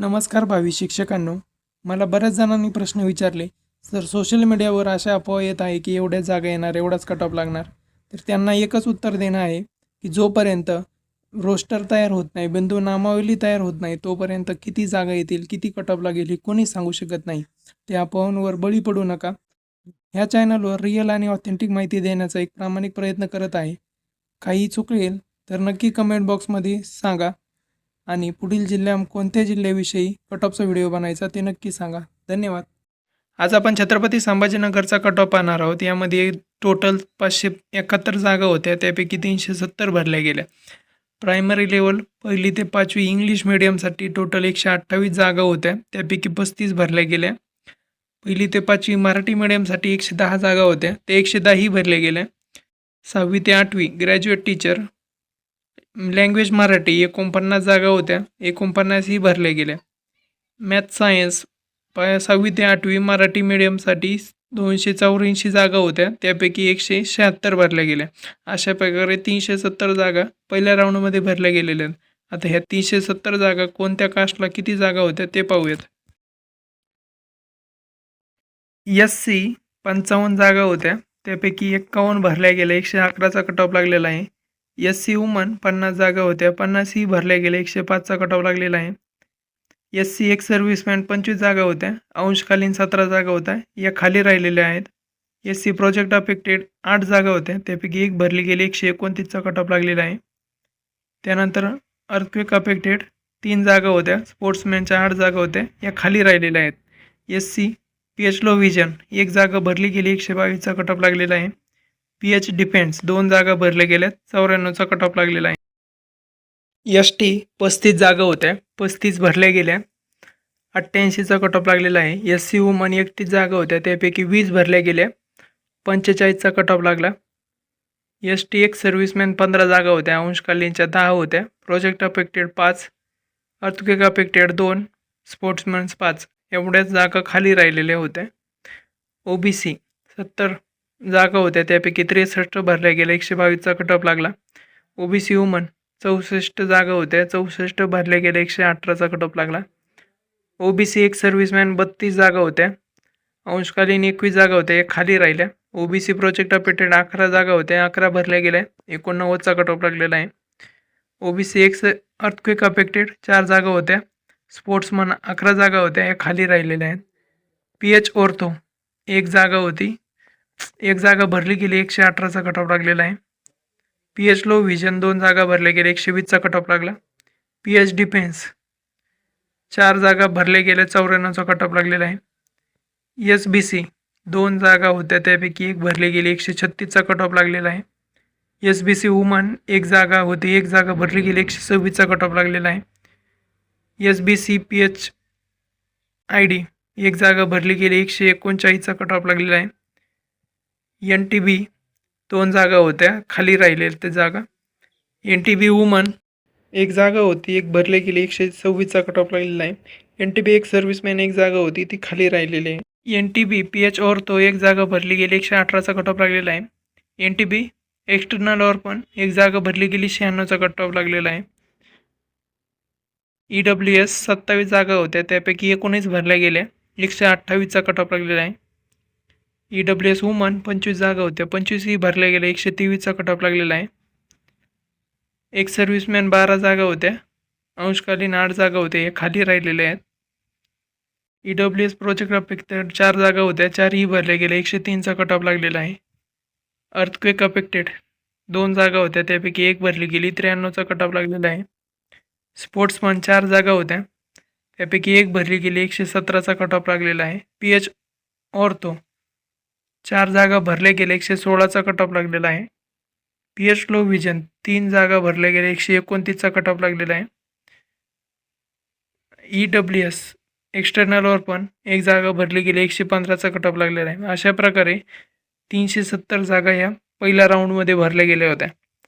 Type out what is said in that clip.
नमस्कार भावी शिक्षकांनो. मला बऱ्याच जणांनी प्रश्न विचारले. सर सोशल मीडियावर अशा अफवा येत आहे की एवढ्या जागा येणार एवढाच कट ऑफ लागणार? तर त्यांना एकच उत्तर देणं आहे की जोपर्यंत रोस्टर तयार होत नाही बिंदू नामावली तयार होत नाही तोपर्यंत किती जागा येतील किती कट ऑफ लागेल हे कोणी सांगू शकत नाही. त्या अफवांवर बळी पडू नका. ह्या चॅनलवर रिअल आणि ऑथेंटिक माहिती देण्याचा एक प्रामाणिक प्रयत्न करत आहे. काही चुकलेल तर नक्की कमेंट बॉक्समध्ये सांगा. आणि पुढील जिल्ह्या कोणत्या जिल्ह्याविषयी कट ऑफचा व्हिडिओ बनायचा ते नक्की सांगा. धन्यवाद. आज आपण छत्रपती संभाजीनगरचा कट ऑफ पाहणार आहोत. यामध्ये टोटल पाचशे एकाहत्तर जागा होत्या. त्यापैकी तीनशे सत्तर भरल्या गेल्या. प्रायमरी लेवल पहिली ते पाचवी इंग्लिश मिडियमसाठी टोटल एकशे अठ्ठावीस जागा होत्या. त्यापैकी पस्तीस भरल्या गेल्या. पहिली ते पाचवी मराठी मिडियमसाठी एकशे दहा जागा होत्या. ते एकशे दहाही भरल्या गेल्या. सहावी ते आठवी ग्रॅज्युएट टीचर लँग्वेज मराठी एकोणपन्नास जागा होत्या. एकोणपन्नासही भरल्या गेल्या. मॅथ सायन्स प सहावी ते आठवी मराठी मीडियमसाठी दोनशे चौऱ्याऐंशी जागा होत्या. त्यापैकी एकशे शहात्तर भरल्या गेल्या. अशा प्रकारे तीनशे सत्तर जागा पहिल्या राऊंडमध्ये भरल्या गेलेल्या आहेत. आता ह्या तीनशे सत्तर जागा कोणत्या कास्टला किती जागा होत्या ते पाहूयात. एस सी पंचावन्न जागा होत्या. त्यापैकी एक्कावन्न भरल्या गेल्या. एकशे अकराचा कट ऑफ लागलेला आहे. एस सी वुमन पन्नास जागा होत्या. पन्नास ही भरल्या गेल्या. एकशे पाचचा कटाव लागलेला आहे. एस सी एक सर्व्हिसमॅन पंचवीस जागा होत्या. अंशकालीन सतरा जागा होत्या. या खाली राहिलेल्या आहेत. एस सी प्रोजेक्ट अफेक्टेड आठ जागा होत्या. त्यापैकी एक भरली गेली. एकशे एकोणतीसचा कटाप लागलेला आहे. त्यानंतर अर्थक्वेक अफेक्टेड तीन जागा होत्या. स्पोर्ट्समॅनच्या आठ जागा होत्या. या खाली राहिलेल्या आहेत. S C P H low vision एक जागा भरली गेली. एकशे बावीसचा कटाप लागलेला आहे. पी एच डिफेन्स दोन जागा भरल्या गेल्यात. चौऱ्याण्णवचा कट ऑफ लागलेला आहे. एस टी पस्तीस जागा होत्या. पस्तीस भरल्या गेल्या. अठ्ठ्याऐंशीचा कट ऑफ लागलेला आहे. एस सी वुमन एकतीस जागा होत्या. त्यापैकी वीस भरल्या गेल्या. पंचेचाळीसचा कट ऑफ लागला. एस टी एक सर्व्हिसमॅन पंधरा जागा होत्या. अंशकालीनच्या दहा होत्या. प्रोजेक्ट अफेक्टेड पाच. अर्थक्वेक अफेक्टेड दोन. स्पोर्ट्समन्स पाच. एवढ्याच जागा खाली राहिलेल्या होत्या. ओ बी सी सत्तर. जागा होत्या. त्यापैकी त्रेसष्ट भरल्या गेल्या. एकशे बावीसचा कटऑफ लागला. ओ बी सी वुमन चौसष्ट जागा होत्या. चौसष्ट भरल्या गेल्या. एकशे अठराचा कटऑफ लागला. ओ बी सी एक सर्व्हिसमॅन बत्तीस जागा होत्या. अंशकालीन एकवीस जागा होत्या. एक खाली राहिल्या. ओ बी सी प्रोजेक्ट अपेटेड अकरा जागा होत्या. अकरा भरल्या गेल्या. एकोणनव्वदचा कटऑफ लागलेला आहे. ओ बी सी एक अर्थक्वेक अफेक्टेड चार जागा होत्या. स्पोर्ट्समन अकरा जागा होत्या. या खाली राहिलेल्या आहेत. पी एच ओर्थो एक जागा होती. एक जागा भरली गेली एकशे अठराचा कट ऑफ लागलेला आहे. पी एच लो व्हिजन दोन जागा भरल्या गेल्या एकशे वीसचा कट ऑफ लागला. पी एच डिफेन्स चार जागा भरल्या गेल्या चौऱ्याण्णवचा कट ऑफ लागलेला आहे. एस बी सी दोन जागा होत्या त्यापैकी एक भरली गेली एकशे छत्तीसचा कट ऑफ लागलेला आहे. एस बी सी वुमन एक जागा होती एक जागा भरली गेली एकशे सव्वीसचा कट ऑफ लागलेला आहे. S B C P H I D एक जागा भरली गेली एकशे एकोणचाळीसचा कट ऑफ लागलेला आहे. एन टी बी दोन जागा होत्या. खाली राहिलेल्या त्या जागा. एन टी बी वुमन एक जागा होती एक भरली गेली एकशे सव्वीसचा कट ऑफ लागलेला आहे एन टी बी एक सर्व्हिसमॅन एक जागा होती ती खाली राहिलेली आहे. N T B P H तो एक जागा भरली गेली एकशे अठराचा कट ऑफ लागलेला आहे. N T B external or पण एक जागा भरली गेली शहाण्णवचा कट ऑफ लागलेला आहे. ई डब्ल्यू एस सत्तावीस जागा होत्या त्यापैकी एकोणीस भरल्या गेल्या एकशे अठ्ठावीसचा कट ऑफ लागलेला आहे. ई डब्ल्यू एस वुमन पंचवीस जागा होत्या. पंचवीसही भरल्या गेल्या. एकशे तेवीसचा कट लागलेला आहे. एक सर्व्हिसमॅन बारा जागा होत्या. अंशकालीन आठ जागा होत्या. हे खाली राहिलेल्या आहेत. E W S project affected चार जागा होत्या. चारही भरल्या गेल्या. एकशे तीनचा कट लागलेला आहे. अर्थक्वेक अफेक्टेड दोन जागा होत्या. त्यापैकी एक भरली गेली. त्र्याण्णवचा कट लागलेला आहे. स्पोर्ट्समन चार जागा होत्या. त्यापैकी एक भरली गेली. एकशे सतराचा कट लागलेला आहे. पी एच ऑर्थो चार जागा भरल्या गेले एकशे सोळाचा कट ऑफ लागलेला आहे. पी एच लो व्हिजन तीन जागा भरल्या गेले एकशे एकोणतीसचा कट ऑफ लागलेला आहे. ई डब्ल्यू एस एक्सटर्नलवर पण एक जागा भरली गेली एकशे पंधराचा कट ऑफ लागलेला आहे. अशा प्रकारे तीनशे सत्तर जागा ह्या पहिल्या राऊंडमध्ये भरल्या गेल्या होत्या.